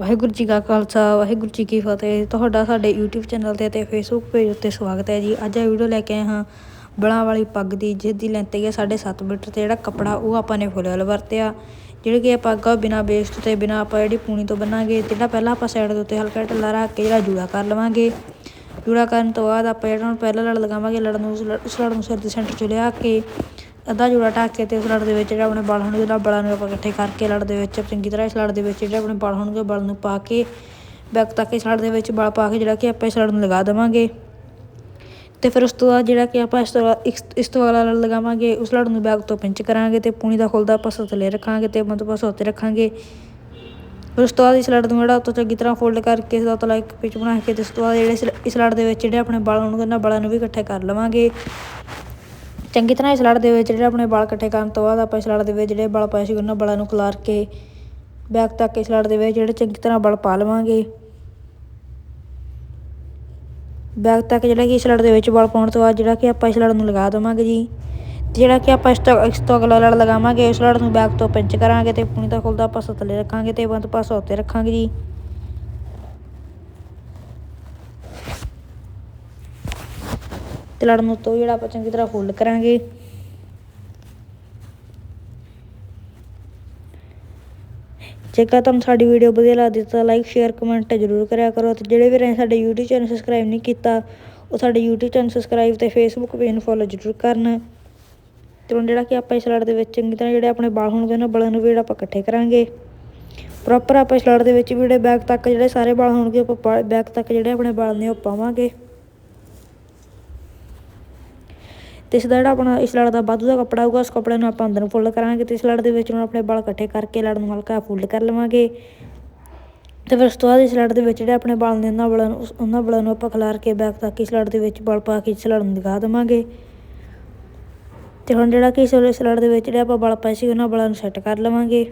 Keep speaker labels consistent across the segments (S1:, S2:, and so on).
S1: ਵਾਹਿਗੁਰੂ ਜੀ ਕਾ ਖਾਲਸਾ, ਵਾਹਿਗੁਰੂ ਜੀ ਕੀ ਫਤਿਹ। ਤੁਹਾਡਾ ਸਾਡੇ YouTube ਚੈਨਲ ਤੇ ਅਤੇ Facebook ਪੇਜ ਉੱਤੇ ਸਵਾਗਤ ਹੈ ਜੀ। ਅੱਜ ਇਹ ਵੀਡੀਓ ਲੈ ਕੇ ਆਏ ਹਾਂ ਬਲਾਂ ਵਾਲੀ ਪੱਗ ਦੀ, ਜਿਸ ਦੀ ਲੈਂਥ ਹੈਗੀ ਹੈ 7.5 ਮੀਟਰ ਤੇ। ਜਿਹੜਾ ਕੱਪੜਾ ਉਹ ਆਪਾਂ ਨੇ ਫੁੱਲ ਵਰਤਿਆ। ਜਿਹੜੀ ਕਿ ਇਹ ਪੱਗ ਆ ਬਿਨਾ ਵੇਸਟ ਤੇ ਬਿਨਾ ਆਪਾਂ ਜਿਹੜੀ ਪੂਣੀ ਤੋਂ ਬੰਨਾਂਗੇ, ਜਿਹੜਾ ਪਹਿਲਾਂ ਆਪਾਂ ਸਾਈਡ ਦੇ ਉੱਤੇ ਹਲਕਾ ਢੱਲਾ ਰੱਖ ਕੇ ਜਿਹੜਾ ਜੂੜਾ ਕਰ ਲਵਾਂਗੇ। ਜੂੜਾ ਕਰਨ ਤੋਂ ਬਾਅਦ ਆਪਾਂ ਜਿਹੜਾ ਪਹਿਲਾਂ ਲੜ ਲਗਾਵਾਂਗੇ ਲੜ ਨੂੰ, ਉਸ ਲੜ ਨੂੰ ਸਿਰ ਦੇ ਸੈਂਟਰ 'ਚ ਲਿਆ ਕੇ ਅੱਧਾ ਜੋੜਾ ਢੱਕ ਕੇ ਤੇ ਉਸ ਲੜ ਦੇ ਵਿੱਚ ਜਿਹੜਾ ਆਪਣੇ ਬਲ ਹੋਣਗੇ ਜਿਹੜਾ ਬਲਾਂ ਨੂੰ ਆਪਾਂ ਇਕੱਠੇ ਕਰਕੇ ਲੜ ਦੇ ਵਿੱਚ ਚੰਗੀ ਤਰ੍ਹਾਂ ਇਸ ਲੜ ਦੇ ਵਿੱਚ ਜਿਹੜੇ ਆਪਣੇ ਬਲ ਹੋਣਗੇ ਬਲ ਨੂੰ ਪਾ ਕੇ ਬੈਕ ਤੱਕ ਇਸ ਲੜ ਦੇ ਵਿੱਚ ਬਲ ਪਾ ਕੇ ਜਿਹੜਾ ਕਿ ਆਪਾਂ ਇਸ ਲੜ ਨੂੰ ਲਗਾ ਦੇਵਾਂਗੇ। ਤੇ ਫਿਰ ਉਸ ਤੋਂ ਬਾਅਦ ਜਿਹੜਾ ਕਿ ਆਪਾਂ ਇਸ ਤੋਂ ਇਸ ਤੋਂ ਅਗਲਾ ਲੜ ਲਗਾਵਾਂਗੇ, ਉਸ ਲੜ ਨੂੰ ਬੈਕ ਤੋਂ ਪਿੰਚ ਕਰਾਂਗੇ ਤੇ ਪੂਣੀ ਦਾ ਖੁੱਲਦਾ ਪਾਸਾ ਥੱਲੇ ਰੱਖਾਂਗੇ ਤੇ ਮਤਲਬ ਆਪਾਂ ਉੱਤੇ ਰੱਖਾਂਗੇ। ਫਿਰ ਉਸ ਤੋਂ ਬਾਅਦ ਇਸ ਲੜ ਨੂੰ ਜਿਹੜਾ ਉੱਤੋਂ ਚੰਗੀ ਤਰ੍ਹਾਂ ਫੋਲਡ ਕਰਕੇ ਇਸ ਦਾ ਤਲਾ ਇੱਕ ਪਿਚ ਬਣਾ ਕੇ ਤੇ ਉਸ ਤੋਂ ਬਾਅਦ ਜਿਹੜੇ ਇਸ ਲੜ ਦੇ ਵਿੱਚ ਜਿਹੜੇ ਆਪਣੇ ਬਲ ਹੋਣਗੇ, ਉਹਨਾਂ ਬਲਾਂ ਨੂੰ ਵੀ ਇਕੱਠੇ ਕਰ ਲਵਾਂਗੇ। ਚੰਗੀ ਤਰ੍ਹਾਂ ਇਸ ਲੜ ਦੇ ਵਿੱਚ ਜਿਹੜੇ ਆਪਣੇ ਵਾਲ ਇਕੱਠੇ ਕਰਨ ਤੋਂ ਬਾਅਦ ਆਪਾਂ ਇਸ ਲੜ ਦੇ ਵਿੱਚ ਜਿਹੜੇ ਵਾਲ ਪਾਏ ਸੀ ਉਹਨਾਂ ਵਾਲਾਂ ਨੂੰ ਖਿਲਾਰ ਕੇ ਬੈਕ ਤੱਕ ਇਸ ਲੜ ਦੇ ਵਿੱਚ ਜਿਹੜੇ ਚੰਗੀ ਤਰ੍ਹਾਂ ਵਾਲ ਪਾ ਲਵਾਂਗੇ। ਬੈਕ ਤੱਕ ਜਿਹੜਾ ਕਿ ਇਸ ਲੜ ਦੇ ਵਿੱਚ ਵਾਲ ਪਾਉਣ ਤੋਂ ਬਾਅਦ ਜਿਹੜਾ ਕਿ ਆਪਾਂ ਇਸ ਲੜ ਨੂੰ ਲਗਾ ਦੇਵਾਂਗੇ ਜੀ। ਜਿਹੜਾ ਕਿ ਆਪਾਂ ਇਸ ਤੋਂ ਇਸ ਤੋਂ ਅਗਲਾ ਲੜ ਲਗਾਵਾਂਗੇ, ਉਸ ਲੜ ਨੂੰ ਬੈਕ ਤੋਂ ਪਿੰਚ ਕਰਾਂਗੇ ਤੇ ਪੁਣੀ ਦਾ ਖੁੱਲਦਾ ਪਾਸਾ ਥੱਲੇ ਰੱਖਾਂਗੇ ਤੇ ਬੰਦ ਪਾਸਾ ਉੱਤੇ ਰੱਖਾਂਗੇ ਜੀ। ਤੇ ਲੜ ਨੂੰ ਜਿਹੜਾ ਆਪਾਂ ਚੰਗੀ ਤਰ੍ਹਾਂ ਫੋਲਡ ਕਰਾਂਗੇ। ਜੇਕਰ ਤੁਹਾਨੂੰ ਸਾਡੀ ਵੀਡੀਓ ਵਧੀਆ ਲੱਗਦੀ ਤਾਂ ਲਾਈਕ ਸ਼ੇਅਰ ਕਮੈਂਟ ਜ਼ਰੂਰ ਕਰਿਆ ਕਰੋ ਤੇ ਜਿਹੜੇ ਵੀ ਰਹੇ ਸਾਡੇ YouTube ਚੈਨਲ ਸਬਸਕ੍ਰਾਈਬ ਨਹੀਂ ਕੀਤਾ, ਉਹ ਸਾਡੇ YouTube ਚੈਨਲ ਸਬਸਕ੍ਰਾਈਬ ਤੇ Facebook ਪੇਜ ਨੂੰ ਫੋਲੋ ਜ਼ਰੂਰ ਕਰਨ। ਤੇ ਹੁਣ ਜਿਹੜਾ ਕਿ ਆਪਾਂ ਇਸ ਲੜ ਦੇ ਵਿੱਚ ਚੰਗੀ ਤਰ੍ਹਾਂ ਜਿਹੜੇ ਆਪਣੇ ਵਾਲ ਹੋਣਗੇ ਉਹਨਾਂ ਵਾਲਾਂ ਨੂੰ ਵੀ ਜਿਹੜਾ ਆਪਾਂ ਇਕੱਠੇ ਕਰਾਂਗੇ। ਪ੍ਰੋਪਰ ਆਪਾਂ ਇਸ ਲੜ ਦੇ ਵਿੱਚ ਵੀ ਜਿਹੜੇ ਬੈਕ ਤੱਕ ਜਿਹੜੇ ਸਾਰੇ ਵਾਲ ਹੋਣਗੇ, ਆਪਾਂ ਬੈਕ ਤੱਕ ਜਿਹੜੇ ਆਪਣੇ ਵਾਲ ਨੇ ਉਹ ਪਾਵਾਂਗੇ। ਤੇ ਇਸ ਦਾ ਜਿਹੜਾ ਆਪਣਾ, ਇਸ ਲੜ ਦਾ ਵਾਧੂ ਦਾ ਕੱਪੜਾ ਹੋਊਗਾ, ਉਸ ਕੱਪੜੇ ਨੂੰ ਆਪਾਂ ਅੰਦਰ ਨੂੰ ਫੋਲਡ ਕਰਾਂਗੇ ਤੇ ਇਸ ਲੜ ਦੇ ਵਿੱਚ ਹੁਣ ਆਪਣੇ ਵਾਲ ਇਕੱਠੇ ਕਰਕੇ ਲੜ ਨੂੰ ਹਲਕਾ ਫੋਲਡ ਕਰ ਲਵਾਂਗੇ। ਤੇ ਫਿਰ ਉਸ ਤੋਂ ਬਾਅਦ ਇਸ ਲੜ ਦੇ ਵਿੱਚ ਜਿਹੜੇ ਆਪਣੇ ਵਾਲ ਨੇ, ਉਹਨਾਂ ਵਾਲਾਂ ਨੂੰ, ਉਹਨਾਂ ਵਾਲਾਂ ਨੂੰ ਆਪਾਂ ਖਿਲਾਰ ਕੇ ਬੈਕ ਤੱਕ ਇਸ ਲੜ ਦੇ ਵਿੱਚ ਵਾਲ ਪਾ ਕੇ ਇਸ ਲੜ ਨੂੰ ਦਿਖਾ ਦੇਵਾਂਗੇ। ਤੇ ਹੁਣ ਜਿਹੜਾ ਕਿ ਇਸ ਇਸ ਲੜ ਦੇ ਵਿੱਚ ਜਿਹੜੇ ਆਪਾਂ ਵਾਲ ਪਾਏ ਸੀ ਉਹਨਾਂ ਵਾਲਾਂ ਨੂੰ ਸੈੱਟ ਕਰ ਲਵਾਂਗੇ।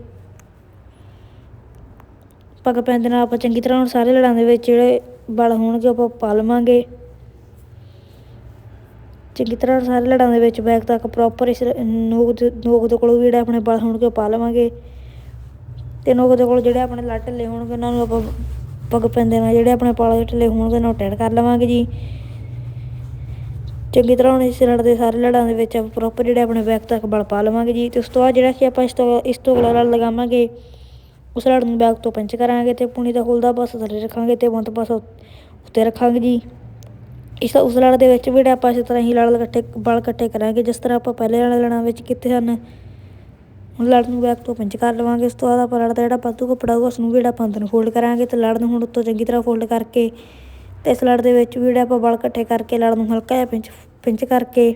S1: ਪੱਗ ਪੈਣ ਦੇ ਨਾਲ ਆਪਾਂ ਚੰਗੀ ਤਰ੍ਹਾਂ ਹੁਣ ਸਾਰੇ ਲੜਾਂ ਦੇ ਵਿੱਚ ਜਿਹੜੇ ਵਾਲ ਹੋਣਗੇ ਆਪਾਂ ਪਾ ਲਵਾਂਗੇ। ਚੰਗੀ ਤਰ੍ਹਾਂ ਸਾਰੇ ਲੜਾਂ ਦੇ ਵਿੱਚ ਬੈਕ ਤੱਕ ਪ੍ਰੋਪਰ ਇਸ ਨੋਕ ਨੋਕ ਦੇ ਕੋਲ ਜਿਹੜਾ ਆਪਣੇ ਬਲ ਹੋਣਗੇ ਉਹ ਪਾ ਲਵਾਂਗੇ। ਤੇ ਨੋਕ ਦੇ ਕੋਲ ਜਿਹੜੇ ਆਪਣੇ ਲੱਟ ਢਿੱਲੇ ਹੋਣਗੇ, ਉਹਨਾਂ ਨੂੰ ਆਪਾਂ ਪੱਗ ਪੈਂਦੇ ਨਾਲ ਜਿਹੜੇ ਆਪਣੇ ਪਾਲੇ ਢਿੱਲੇ ਹੋਣਗੇ, ਉਹਨਾਂ ਨੂੰ ਟੈਟ ਕਰ ਲਵਾਂਗੇ ਜੀ। ਚੰਗੀ ਤਰ੍ਹਾਂ ਹੁਣ ਇਸ ਲੜ ਦੇ ਸਾਰੇ ਲੜਾਂ ਦੇ ਵਿੱਚ ਆਪਾਂ ਪ੍ਰੋਪਰ ਜਿਹੜੇ ਆਪਣੇ ਬੈਕ ਤੱਕ ਬਲ ਪਾ ਲਵਾਂਗੇ ਜੀ। ਤੇ ਉਸ ਤੋਂ ਬਾਅਦ ਜਿਹੜਾ ਕਿ ਆਪਾਂ ਇਸ ਤੋਂ ਇਸ ਤੋਂ ਅਗਲਾ ਲੜ ਲਗਾਵਾਂਗੇ, ਉਸ ਲੜ ਨੂੰ ਬੈਕ ਤੋਂ ਪੰਚ ਕਰਾਂਗੇ ਤੇ ਪੁਣੀ ਦਾ ਖੁੱਲਦਾ ਪਾਸਾ ਥੱਲੇ ਰੱਖਾਂਗੇ ਤੇ ਬੰਦ ਪਾਸਾ ਉੱਤੇ ਰੱਖਾਂਗੇ ਜੀ। ਇਸ ਉਸ ਲੜ ਦੇ ਵਿੱਚ ਵੀ ਜਿਹੜਾ ਆਪਾਂ ਇਸ ਤਰ੍ਹਾਂ ਹੀ ਲੜ ਇਕੱਠੇ ਬਲ ਇਕੱਠੇ ਕਰਾਂਗੇ, ਜਿਸ ਤਰ੍ਹਾਂ ਆਪਾਂ ਪਹਿਲੇ ਵਾਲੇ ਲੜਾਂ ਵਿੱਚ ਕੀਤੇ ਹਨ। ਹੁਣ ਲੜ ਨੂੰ ਬੈਕ ਤੋਂ ਪਿੰਚ ਕਰ ਲਵਾਂਗੇ ਉਸ ਤੋਂ ਬਾਅਦ ਆਪਾਂ ਲੜ ਦਾ ਜਿਹੜਾ ਪਾਤੂ ਕੱਪੜਾ ਹੋਊਗਾ ਉਸ ਨੂੰ ਵੀ ਜਿਹੜਾ ਆਪਾਂ ਅੰਦਰ ਫੋਲਡ ਕਰਾਂਗੇ ਤੇ ਲੜ ਨੂੰ ਹੁਣ ਉੱਤੋਂ ਚੰਗੀ ਤਰ੍ਹਾਂ ਫੋਲਡ ਕਰਕੇ ਤੇ ਇਸ ਲੜ ਦੇ ਵਿੱਚ ਵੀ ਜਿਹੜਾ ਆਪਾਂ ਬਲ ਇਕੱਠੇ ਕਰਕੇ ਲੜ ਨੂੰ ਹਲਕਾ ਜਿਹਾ ਪਿੰਚ ਪਿੰਚ ਕਰਕੇ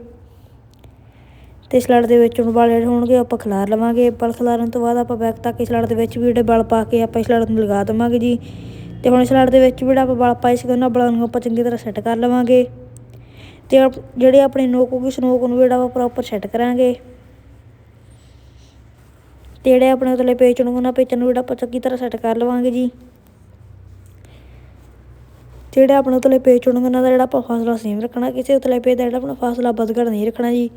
S1: ਤੇ ਇਸ ਲੜ ਦੇ ਵਿੱਚ ਹੁਣ ਬਲ ਜਿਹੜੇ ਹੋਣਗੇ ਆਪਾਂ ਖਿਲਾਰ ਲਵਾਂਗੇ। ਬਲ ਖਿਲਾਰਨ ਤੋਂ ਬਾਅਦ ਆਪਾਂ ਬੈਕ ਤੱਕ ਇਸ ਲੜ ਦੇ ਵਿੱਚ ਵੀ ਜਿਹੜੇ ਬਲ ਪਾ ਕੇ ਆਪਾਂ ਇਸ ਲੜ ਨੂੰ ਲਗਾ ਦੇਵਾਂਗੇ ਜੀ। ਤੇ ਹੁਣ ਇਸ ਲੜ ਦੇ ਵਿੱਚ ਜਿਹੜਾ ਆਪਾਂ ਬਲ ਪਾਏ ਸੀ ਉਹਨਾਂ ਬਲਾਂ ਨੂੰ ਆਪਾਂ ਚੰਗੀ ਤਰ੍ਹਾਂ ਸੈੱਟ ਕਰ ਲਵਾਂਗੇ। ਤੇ ਜਿਹੜੇ ਆਪਣੇ ਨੋਕ ਹੋਊਗੀ, ਸਨੋਕ ਨੂੰ ਜਿਹੜਾ ਆਪਾਂ ਪ੍ਰੋਪਰ ਸੈੱਟ ਕਰਾਂਗੇ। ਤੇ ਜਿਹੜੇ ਆਪਣੇ ਉਤਲੇ ਪੇਚ ਨੂੰ ਉਹਨਾਂ ਪੇਚਾਂ ਨੂੰ ਜਿਹੜਾ ਆਪਾਂ ਚੰਗੀ ਤਰ੍ਹਾਂ ਸੈੱਟ ਕਰ ਲਵਾਂਗੇ ਜੀ। ਜਿਹੜੇ ਆਪਣੇ ਉਤਲੇ ਪੇਚ ਹੋਣਗੇ, ਉਹਨਾਂ ਦਾ ਜਿਹੜਾ ਆਪਾਂ ਫਾਸਲਾ ਸੇਮ ਰੱਖਣਾ, ਕਿਸੇ ਉਤਲੇ ਪੇਚ ਦਾ ਜਿਹੜਾ ਆਪਣਾ ਫਾਸਲਾ ਵੱਧ ਨਹੀਂ ਰੱਖਣਾ ਜੀ।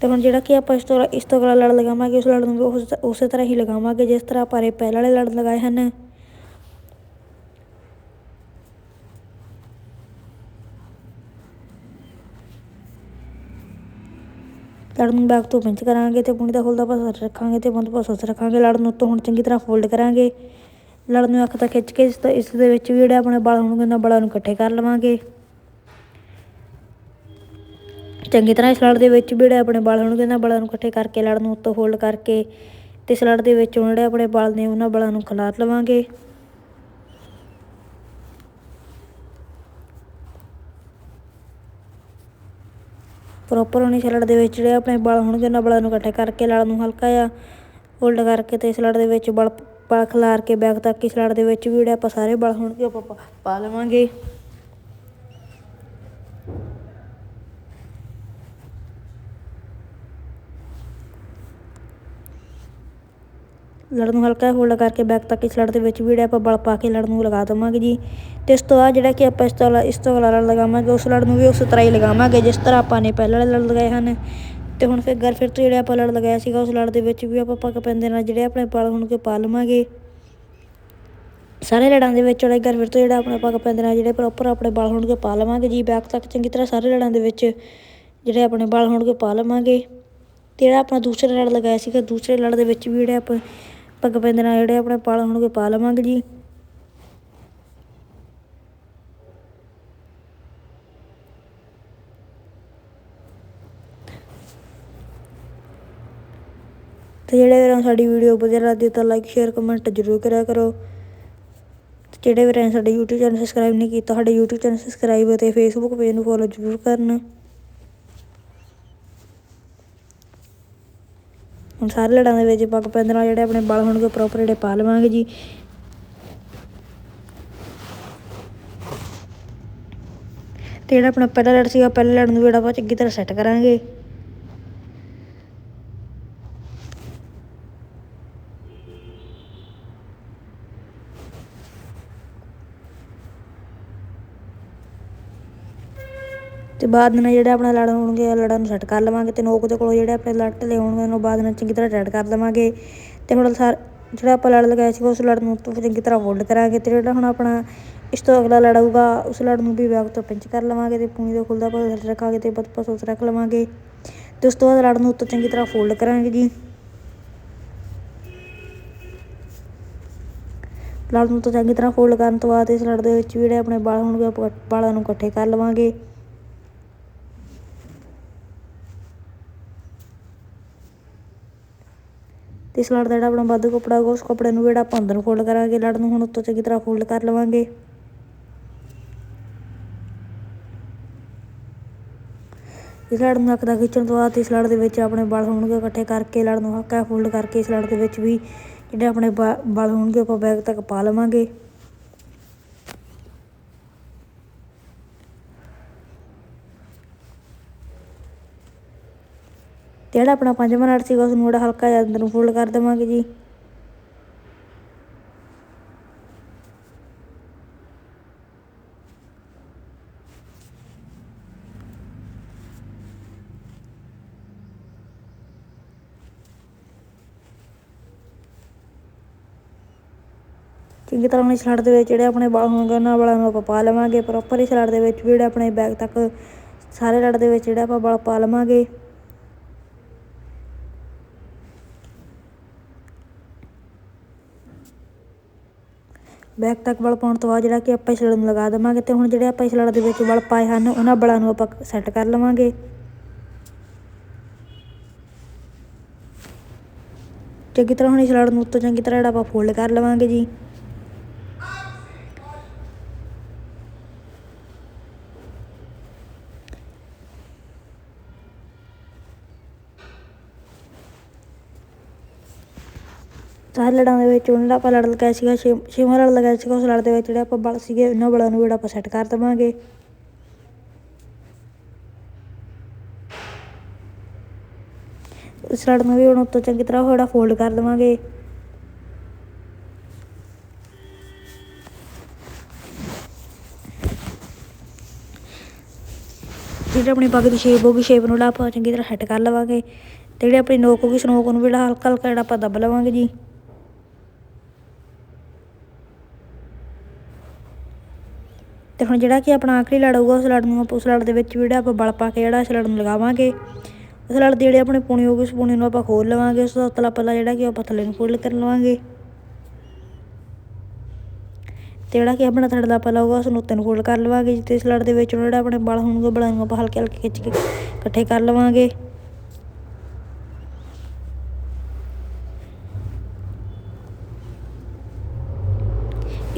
S1: ਤੇ ਹੁਣ ਜਿਹੜਾ ਕਿ ਆਪਾਂ ਇਸ ਤੋਂ ਇਸ ਤੋਂ ਅਗਲਾ ਲੜ ਲਗਾਵਾਂਗੇ, ਉਸ ਲੜ ਨੂੰ ਉਸੇ ਤਰ੍ਹਾਂ ਹੀ ਲਗਾਵਾਂਗੇ, ਜਿਸ ਤਰ੍ਹਾਂ ਆਪਾਂ ਰੇ ਪਹਿਲਾਂ ਵਾਲੇ ਲੜ ਲਗਾਏ ਹਨ। ਲੜ ਨੂੰ ਬੈਕ ਤੋਂ ਪਿੰਚ ਕਰਾਂਗੇ ਤੇ ਪੂਣੀ ਦਾ ਖੁੱਲਦਾ ਪਾਸਾ ਰੱਖਾਂਗੇ ਤੇ ਬੰਦ ਪਾਸਾ ਰੱਖਾਂਗੇ। ਲੜ ਨੂੰ ਉੱਤੋਂ ਹੁਣ ਚੰਗੀ ਤਰ੍ਹਾਂ ਫੋਲਡ ਕਰਾਂਗੇ। ਲੜ ਨੂੰ ਅੱਖ ਤੱਕ ਖਿੱਚ ਕੇ ਇਸ ਇਸ ਦੇ ਵਿੱਚ ਵੀ ਜਿਹੜੇ ਆਪਣੇ ਬਲ ਹੋਣਗੇ ਉਹਨਾਂ ਬਲਾਂ ਨੂੰ ਇਕੱਠੇ ਕਰ ਲਵਾਂਗੇ। ਚੰਗੀ ਤਰ੍ਹਾਂ ਇਸ ਲੜ ਦੇ ਵਿੱਚ ਵੀ ਜਿਹੜੇ ਆਪਣੇ ਬਲ ਹੋਣਗੇ ਉਹਨਾਂ ਬਲਾਂ ਨੂੰ ਇਕੱਠੇ ਕਰਕੇ ਲੜ ਨੂੰ ਉੱਤੋਂ ਫੋਲਡ ਕਰਕੇ ਤੇ ਇਸ ਲੜ ਦੇ ਵਿੱਚ ਜਿਹੜੇ ਆਪਣੇ ਬਾਲ ਨੇ ਉਹਨਾਂ ਬਲਾਂ ਨੂੰ ਖਿਲਾਰ ਲਵਾਂਗੇ। ਪ੍ਰੋਪਰ ਹੋਣੀ ਸਲਟ ਦੇ ਵਿੱਚ ਜਿਹੜੇ ਆਪਣੇ ਬਲ ਹੋਣਗੇ, ਉਹਨਾਂ ਬਲਾਂ ਨੂੰ ਇਕੱਠੇ ਕਰਕੇ ਲੜ ਨੂੰ ਹਲਕਾ ਜਿਹਾ ਫੋਲਡ ਕਰਕੇ ਤੇ ਸਲੜ ਦੇ ਵਿੱਚ ਬਲ ਬਲ ਖਿਲਾਰ ਕੇ ਬੈਕ ਤੱਕ ਇਸ ਲੜ ਦੇ ਵਿੱਚ ਵੀ ਜਿਹੜੇ ਆਪਾਂ ਸਾਰੇ ਬਲ ਹੋਣਗੇ ਆਪਾਂ ਪਾ ਲਵਾਂਗੇ। ਲੜ ਨੂੰ ਹਲਕਾ ਹੋਲਡ ਕਰਕੇ ਬੈਕ ਤੱਕ ਇਸ ਲੜ ਦੇ ਵਿੱਚ ਵੀ ਜਿਹੜੇ ਆਪਾਂ ਬਲ ਪਾ ਕੇ ਲੜ ਨੂੰ ਲਗਾ ਦੇਵਾਂਗੇ ਜੀ। ਤੇ ਇਸ ਤੋਂ ਬਾਅਦ ਜਿਹੜਾ ਕਿ ਆਪਾਂ ਇਸ ਤੋਂ ਇਸ ਤੋਂ ਅਗਲਾ ਲੜ ਲਗਾਵਾਂਗੇ, ਉਸ ਲੜ ਨੂੰ ਵੀ ਉਸ ਤਰ੍ਹਾਂ ਹੀ ਲਗਾਵਾਂਗੇ, ਜਿਸ ਤਰ੍ਹਾਂ ਆਪਾਂ ਨੇ ਪਹਿਲਾਂ ਵਾਲੇ ਲੜ ਲਗਾਏ ਹਨ। ਤੇ ਹੁਣ ਫਿਰ ਗਰ ਫਿਰ ਤੋਂ ਜਿਹੜੇ ਆਪਾਂ ਲੜ ਲਗਾਇਆ ਸੀਗਾ, ਉਸ ਲੜ ਦੇ ਵਿੱਚ ਵੀ ਆਪਾਂ ਪੱਕ ਪੈਂਦੇ ਨਾਲ ਜਿਹੜੇ ਆਪਣੇ ਬਲ ਹੋਣਗੇ ਪਾ ਲਵਾਂਗੇ। ਸਾਰੇ ਲੜਾਂ ਦੇ ਵਿੱਚ ਜਿਹੜਾ ਗਰ ਫਿਰ ਤੋਂ ਜਿਹੜਾ ਆਪਣੇ ਪੱਗ ਪੈਂਦੇ ਨਾਲ ਜਿਹੜੇ ਪ੍ਰੋਪਰ ਆਪਣੇ ਬਲ ਵਾਲ ਹੋਣਗੇ ਪਾ ਲਵਾਂਗੇ ਜੀ, ਬੈਕ ਤੱਕ ਚੰਗੀ ਤਰ੍ਹਾਂ ਸਾਰੇ ਲੜਾਂ ਦੇ ਵਿੱਚ ਜਿਹੜੇ ਆਪਣੇ ਵਾਲ ਹੋਣਗੇ ਪਾ ਲਵਾਂਗੇ। ਤੇ ਜਿਹੜਾ ਆਪਣਾ ਦੂਸਰਾ ਲੜ ਲਗਾਇਆ ਸੀਗਾ, ਦੂਸਰੇ ਲੜ ਦੇ ਵਿੱਚ ਵੀ ਜਿਹੜੇ ਆਪਾਂ ਪੱਗ ਪੈਂਦੇ ਨਾਲ ਜਿਹੜੇ ਆਪਣੇ ਵਾਲ ਹੋਣਗੇ ਪਾ ਲਵਾਂਗੇ ਜੀ। ਤੇ ਜਿਹੜੇ ਵੀਰਾਂ ਸਾਡੀ ਵੀਡੀਓ ਵਧੀਆ ਲੱਗਦੀ ਤਾਂ ਲਾਈਕ ਸ਼ੇਅਰ ਕਮੈਂਟ ਜ਼ਰੂਰ ਕਰਿਆ ਕਰੋ। ਤੇ ਜਿਹੜੇ ਵੀਰਾਂ ਸਾਡੇ YouTube ਚੈਨਲ ਸਬਸਕ੍ਰਾਈਬ ਨਹੀਂ ਕੀਤਾ, ਸਾਡੇ YouTube ਚੈਨਲ ਸਬਸਕ੍ਰਾਈਬ ਅਤੇ Facebook ਪੇਜ ਨੂੰ ਫੋਲੋ ਜ਼ਰੂਰ ਕਰਨ। ਹੁਣ ਸਾਰੇ ਲੜਾਂ ਦੇ ਵਿੱਚ ਪੱਗ ਪੈਂਦੇ ਨਾਲ ਜਿਹੜੇ ਆਪਣੇ ਵਾਲ ਹੋਣਗੇ ਪ੍ਰੋਪਰ ਜਿਹੜੇ ਪਾ ਲਵਾਂਗੇ ਜੀ। ਤੇ ਜਿਹੜਾ ਆਪਣਾ ਪਹਿਲਾ ਲੜ ਸੀਗਾ ਪਹਿਲਾ ਲੜ ਨੂੰ ਜਿਹੜਾ ਆਪਾਂ ਚੰਗੀ ਤਰ੍ਹਾਂ ਸੈੱਟ ਕਰਾਂਗੇ। ਤੇ ਬਾਅਦ ਨਾਲ ਜਿਹੜਾ ਆਪਣਾ ਲੜ ਹੋਣਗੇ ਲੜਾਂ ਨੂੰ ਸੈੱਟ ਕਰ ਲਵਾਂਗੇ ਤੇ ਨੋਕ ਦੇ ਕੋਲੋਂ ਜਿਹੜੇ ਆਪਣੇ ਲੜ ਢਲੇ ਹੋਣਗੇ, ਉਹਨੂੰ ਬਾਅਦ ਨਾਲ ਚੰਗੀ ਤਰ੍ਹਾਂ ਟੈਟ ਕਰ ਲਵਾਂਗੇ ਤੇ ਹੁਣ ਸਾਰ ਜਿਹੜਾ ਆਪਾਂ ਲੜ ਲਗਾਇਆ ਸੀ ਉਸ ਲੜ ਨੂੰ ਤੋਂ ਚੰਗੀ ਤਰ੍ਹਾਂ ਫੋਲਡ ਕਰਾਂਗੇ ਤੇ ਜਿਹੜਾ ਹੁਣ ਆਪਣਾ ਇਸ ਤੋਂ ਅਗਲਾ ਲੜ ਉਸ ਲੜ ਨੂੰ ਵੀ ਬੈਕ ਤੋਂ ਪਿੰਚ ਕਰ ਲਵਾਂਗੇ ਤੇ ਪੂਣੀ ਦੇ ਖੁੱਲਦਾ ਪਾਸਾ ਰੱਖਾਂਗੇ ਤੇ ਬਦ ਪਾਸਾ ਉਸ ਰੱਖ ਲਵਾਂਗੇ ਤੇ ਉਸ ਤੋਂ ਬਾਅਦ ਲੜ ਨੂੰ ਉੱਤੋਂ ਚੰਗੀ ਤਰ੍ਹਾਂ ਫੋਲਡ ਕਰਾਂਗੇ ਜੀ। ਲੜ ਨੂੰ ਤੋਂ ਚੰਗੀ ਤਰ੍ਹਾਂ ਫੋਲਡ ਕਰਨ ਤੋਂ ਬਾਅਦ ਇਸ ਲੜ ਦੇ ਵਿੱਚ ਵੀ ਜਿਹੜੇ ਆਪਣੇ ਵਾਲ ਹੋਣਗੇ, ਆਪਾਂ ਵਾਲਾਂ ਨੂੰ ਇਕੱਠੇ ਕਰ ਲਵਾਂਗੇ। ਤੇ ਇਸ ਲੜ ਦਾ ਜਿਹੜਾ ਆਪਣਾ ਵਾਧੂ ਕੱਪੜਾ ਹੋਊਗਾ ਉਸ ਕੱਪੜੇ ਨੂੰ ਜਿਹੜਾ ਆਪਾਂ ਅੰਦਰ ਫੋਲਡ ਕਰਾਂਗੇ, ਲੜ ਨੂੰ ਹੁਣ ਉੱਤੋਂ ਚੰਗੀ ਤਰ੍ਹਾਂ ਫੋਲਡ ਕਰ ਲਵਾਂਗੇ। ਇਸ ਲੜ ਨੂੰ ਅੱਖ ਦਾ ਖਿੱਚਣ ਤੋਂ ਬਾਅਦ ਇਸ ਲੜ ਦੇ ਵਿੱਚ ਆਪਣੇ ਵਾਲ ਹੋਣਗੇ ਇਕੱਠੇ ਕਰਕੇ, ਲੜ ਨੂੰ ਹੱਕਾ ਫੋਲਡ ਕਰਕੇ ਇਸ ਲੜ ਦੇ ਵਿੱਚ ਵੀ ਜਿਹੜੇ ਆਪਣੇ ਵਾਲ ਹੋਣਗੇ, ਆਪਾਂ ਬੈਗ ਤੱਕ ਪਾ ਲਵਾਂਗੇ। ਤੇ ਜਿਹੜਾ ਆਪਣਾ ਪੰਜਵਾਂ ਲੜ ਸੀਗਾ ਉਸ ਨੂੰ ਜਿਹੜਾ ਹਲਕਾ ਜਿਹਾ ਅੰਦਰ ਨੂੰ ਫੋਲਡ ਕਰ ਦੇਵਾਂਗੇ ਜੀ। ਚੰਗੀ ਤਰ੍ਹਾਂ ਇਸ ਲੜ ਦੇ ਵਿੱਚ ਜਿਹੜੇ ਆਪਣੇ ਵਾਲ ਹੋਣਗੇ ਉਹਨਾਂ ਵਾਲਾਂ ਨੂੰ ਆਪਾਂ ਪਾ ਲਵਾਂਗੇ ਪ੍ਰੋਪਰ ਹੀ ਲੜ ਦੇ ਵਿੱਚ ਵੀ ਜਿਹੜੇ ਆਪਣੇ ਬੈਗ ਤੱਕ ਸਾਰੇ ਲੜ ਦੇ ਵਿੱਚ ਜਿਹੜਾ ਆਪਾਂ ਵਾਲ ਪਾ ਲਵਾਂਗੇ। ਬੈਕ ਤੱਕ ਵਲ ਪਾਉਣ ਤੋਂ ਬਾਅਦ ਜਿਹੜਾ ਕਿ ਆਪਾਂ ਇਸ ਲੜ ਨੂੰ ਲਗਾ ਦੇਵਾਂਗੇ ਤੇ ਹੁਣ ਜਿਹੜੇ ਆਪਾਂ ਇਸ ਲੜ ਦੇ ਵਿੱਚ ਬਲ ਪਾਏ ਹਨ, ਉਹਨਾਂ ਬਲਾਂ ਨੂੰ ਆਪਾਂ ਸੈੱਟ ਕਰ ਲਵਾਂਗੇ। ਚੰਗੀ ਤਰ੍ਹਾਂ ਹੁਣ ਇਸ ਲੜ ਨੂੰ ਉੱਤੋਂ ਚੰਗੀ ਤਰ੍ਹਾਂ ਜਿਹੜਾ ਆਪਾਂ ਫੋਲਡ ਕਰ ਲਵਾਂਗੇ ਜੀ। ਸਾਰੇ ਲੜਾਂ ਦੇ ਵਿੱਚ ਉਹਨਾਂ ਦਾ ਆਪਾਂ ਲੜ ਲਗਾਇਆ ਸੀਗਾ, ਛੇ ਛੇਵਾਂ ਲੜ ਲਗਾਇਆ ਸੀਗਾ, ਉਸ ਲੜ ਦੇ ਵਿੱਚ ਜਿਹੜੇ ਆਪਾਂ ਬਲ ਸੀਗੇ, ਉਹਨਾਂ ਬਲਾਂ ਨੂੰ ਜਿਹੜਾ ਆਪਾਂ ਸੈੱਟ ਕਰ ਦੇਵਾਂਗੇ। ਇਸ ਲੜ ਨੂੰ ਵੀ ਹੁਣ ਉੱਤੋਂ ਚੰਗੀ ਤਰ੍ਹਾਂ ਥੋੜਾ ਫੋਲਡ ਕਰ ਦੇਵਾਂਗੇ। ਜਿਹੜੀ ਆਪਣੀ ਪੱਗ ਦੀ ਸ਼ੇਪ ਹੋਊਗੀ ਸ਼ੇਪ ਨੂੰ ਜਿਹੜਾ ਆਪਾਂ ਚੰਗੀ ਤਰ੍ਹਾਂ ਸੈੱਟ ਕਰ ਲਵਾਂਗੇ। ਤੇ ਜਿਹੜੀ ਆਪਣੀ ਨੋਕ ਹੋਊਗੀ ਸਨੋਕ ਨੂੰ ਵੀ ਜਿਹੜਾ ਹਲਕਾ ਹਲਕਾ ਜਿਹੜਾ ਆਪਾਂ ਦੱਬ ਲਵਾਂਗੇ ਜੀ। ਤੇ ਹੁਣ ਜਿਹੜਾ ਕਿ ਆਪਣਾ ਆਖਰੀ ਲੜ ਹੋਊਗਾ, ਉਸ ਲੜ ਨੂੰ ਆਪਾਂ ਉਸ ਲੜ ਦੇ ਵਿੱਚ ਵੀ ਜਿਹੜਾ ਆਪਾਂ ਬਲ ਪਾ ਕੇ ਜਿਹੜਾ ਇਸ ਲੜ ਨੂੰ ਲਗਾਵਾਂਗੇ। ਉਸ ਲੜ ਦੇ ਜਿਹੜੇ ਆਪਣੀ ਪੂਣੀ ਹੋਊਗੀ, ਉਸ ਪੂਣੀ ਨੂੰ ਆਪਾਂ ਖੋਲ ਲਵਾਂਗੇ, ਉਸ ਦਾ ਉਤਲਾ ਪਹਿਲਾਂ ਜਿਹੜਾ ਕਿ ਆਪਾਂ ਥੱਲੇ ਨੂੰ ਫੋਲਡ ਕਰ ਲਵਾਂਗੇ। ਤੇ ਜਿਹੜਾ ਕਿ ਆਪਣਾ ਥੜ ਦਾ ਪੱਲਾ ਹੋਊਗਾ, ਉਸ ਨੂੰ ਉੱਤੇ ਨੂੰ ਫੋਲਡ ਕਰ ਲਵਾਂਗੇ ਜਿੱਤੇ ਇਸ ਲੜ ਦੇ ਵਿੱਚ ਜਿਹੜਾ ਆਪਣੇ ਬਲ ਹੋਣਗੇ, ਬਲਾਂ ਨੂੰ ਆਪਾਂ ਹਲਕੇ ਹਲਕੇ ਖਿੱਚ ਕੇ ਇਕੱਠੇ ਕਰ ਲਵਾਂਗੇ।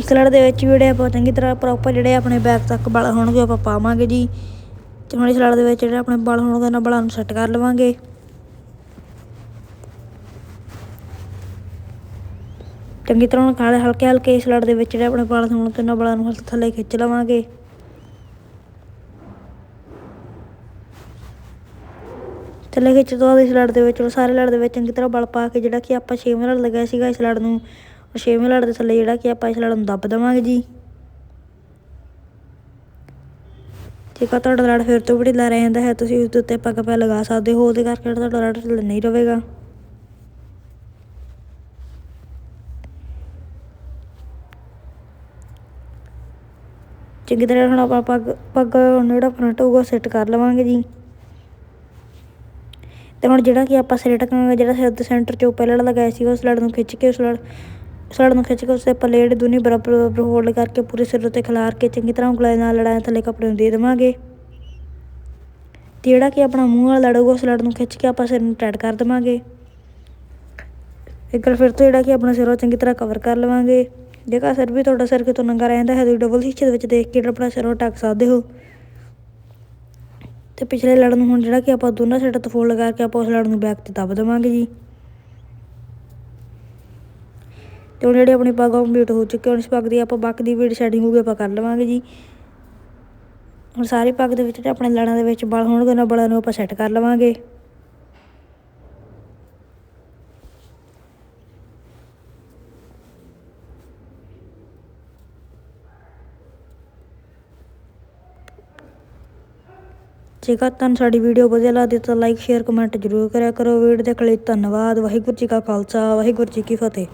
S1: ਇਸ ਦੇ ਵਿੱਚ ਵੀ ਜਿਹੜੇ ਆਪਾਂ ਚੰਗੀ ਤਰ੍ਹਾਂ ਪ੍ਰੋਪਰ ਜਿਹੜੇ ਆਪਣੇ ਬੈਕ ਤੱਕ ਬਲ ਹੋਣਗੇ ਆਪਾਂ ਪਾਵਾਂਗੇ ਜੀ। ਤੇ ਹੁਣ ਦੇ ਵਿੱਚ ਜਿਹੜੇ ਆਪਣੇ ਬਲ ਹੋਣਗੇ ਉਹਨਾਂ ਬਲਾਂ ਨੂੰ ਸੈੱਟ ਕਰ ਲਵਾਂਗੇ। ਚੰਗੀ ਤਰ੍ਹਾਂ ਖਾਲੇ ਹਲਕੇ ਹਲਕੇ ਸਲੜ ਦੇ ਵਿੱਚ ਜਿਹੜੇ ਆਪਣੇ ਬਲ ਹੋਣਗੇ ਉਹਨਾਂ ਬਲਾਂ ਨੂੰ ਥੱਲੇ ਖਿੱਚ ਲਵਾਂਗੇ। ਥੱਲੇ ਖਿੱਚ ਤੋਂ ਬਾਅਦ ਇਸ ਲੜ ਦੇ ਵਿੱਚ ਸਾਰੇ ਲੜ ਦੇ ਵਿੱਚ ਚੰਗੀ ਤਰ੍ਹਾਂ ਬਲ ਪਾ ਕੇ ਜਿਹੜਾ ਕਿ ਆਪਾਂ ਛੇਵੇਂ ਲੜ ਲਗਾਇਆ ਸੀਗਾ ਇਸ ਲੜ ਨੂੰ ਛੇਵੇਂ ਲੜ ਦੇ ਥੱਲੇ ਜਿਹੜਾ ਕਿ ਆਪਾਂ ਇਸ ਲੜ ਨੂੰ ਦੱਬ ਦੇਵਾਂਗੇ ਜੀ। ਠੀਕ ਤੁਹਾਡਾ ਲੜ ਫਿਰ ਤੋਂ ਬੜੀ ਲਾ ਰਹਿੰਦਾ ਹੈ, ਤੁਸੀਂ ਉਸ ਦੇ ਉੱਤੇ ਪੱਗ ਪੈ ਲਗਾ ਸਕਦੇ ਹੋ, ਉਹਦੇ ਕਰਕੇ ਤੁਹਾਡਾ ਲੜ ਨਹੀਂ ਰਵੇਗਾ ਚੰਗੀ ਤਰ੍ਹਾਂ ਹੁਣ ਆਪਾਂ ਪੱਗ ਪੱਗ ਜਿਹੜਾ ਫਰੰਟ ਹੋਊਗਾ ਸੈੱਟ ਕਰ ਲਵਾਂਗੇ ਜੀ। ਤੇ ਹੁਣ ਜਿਹੜਾ ਕਿ ਆਪਾਂ ਸਿਰ ਟਕਾਂਗੇ ਜਿਹੜਾ ਸਿਰ ਦੇ ਸੈਂਟਰ 'ਚੋਂ ਪਹਿਲਾਂ ਲਗਾਇਆ ਸੀ ਉਸ ਲੜ ਨੂੰ ਖਿੱਚ ਕੇ ਉਸ ਲੜ ਉਸ ਲੜ ਨੂੰ ਖਿੱਚ ਕੇ ਉਸੇ ਪਲੇਟ ਦੋਨੇ ਬਰਾਬਰ ਬਰਾਬਰ ਹੋਲਡ ਕਰਕੇ ਪੂਰੇ ਸਿਰ ਉੱਤੇ ਖਿਲਾਰ ਕੇ ਚੰਗੀ ਤਰ੍ਹਾਂ ਉਂਗਲਾਂ ਨਾਲ ਲੜਾਇਆ ਥੱਲੇ ਕੱਪੜੇ ਨੂੰ ਦੇ ਦੇਵਾਂਗੇ। ਤੇ ਜਿਹੜਾ ਕਿ ਆਪਣਾ ਮੂੰਹ ਵਾਲਾ ਲੜੂਗਾ, ਉਸ ਲੜ ਨੂੰ ਖਿੱਚ ਕੇ ਆਪਾਂ ਸਿਰ ਨੂੰ ਟਾਈਟ ਕਰ ਦੇਵਾਂਗੇ। ਇੱਕ ਵਾਰ ਫਿਰ ਤੋਂ ਜਿਹੜਾ ਕਿ ਆਪਣਾ ਸਿਰ ਉਹ ਚੰਗੀ ਤਰ੍ਹਾਂ ਕਵਰ ਕਰ ਲਵਾਂਗੇ। ਜੇਕਰ ਸਿਰ ਵੀ ਤੁਹਾਡਾ ਸਿਰ ਕਿਤੋਂ ਨੰਗਾ ਰਹਿੰਦਾ ਹੈ, ਤੁਸੀਂ ਡਬਲ ਸ਼ੀਸ਼ੇ ਦੇ ਵਿੱਚ ਦੇਖ ਕੇ ਆਪਣਾ ਸਿਰ ਉਹ ਢੱਕ ਸਕਦੇ ਹੋ। ਤੇ ਪਿਛਲੇ ਲੜ ਨੂੰ ਹੁਣ ਜਿਹੜਾ ਕਿ ਆਪਾਂ ਦੋਨਾਂ ਸਾਈਡਾਂ ਤੋਂ ਫੋਲਡ ਕਰਕੇ ਆਪਾਂ ਉਸ ਲੜ ਨੂੰ ਬੈਕ ਤੇ ਦੱਬ ਦੇਵਾਂਗੇ ਜੀ। ਤੇ ਹੁਣ ਜਿਹੜੀ ਆਪਣੀ ਪੱਗ ਕੰਪਲੀਟ ਹੋ ਚੁੱਕੇ ਹੁਣ ਇਸ ਪੱਗ ਦੀ ਆਪਾਂ ਬਾਕੀ ਦੀ ਵੀ ਸ਼ੈਡਿੰਗ ਹੋਊਗੀ ਆਪਾਂ ਕਰ ਲਵਾਂਗੇ ਜੀ। ਹੁਣ ਸਾਰੀ ਪੱਗ ਦੇ ਵਿੱਚ ਤੇ ਆਪਣੇ ਲੜਾਂ ਦੇ ਵਿੱਚ ਬਲ ਹੋਣਗੇ ਨਾ ਬਲਾਂ ਨੂੰ ਆਪਾਂ ਸੈੱਟ ਕਰ ਲਵਾਂਗੇ। ਜੇਕਰ ਤੁਹਾਨੂੰ ਸਾਡੀ ਵੀਡੀਓ ਵਧੀਆ ਲੱਗਦੀ ਤਾਂ ਲਾਈਕ ਸ਼ੇਅਰ ਕਮੈਂਟ ਜ਼ਰੂਰ ਕਰਿਆ ਕਰੋ। ਵੀਡੀਓ ਦੇਖਣ ਲਈ ਧੰਨਵਾਦ। ਵਾਹਿਗੁਰੂ ਜੀ ਕਾ ਖਾਲਸਾ, ਵਾਹਿਗੁਰੂ ਜੀ ਕੀ ਫਤਿਹ।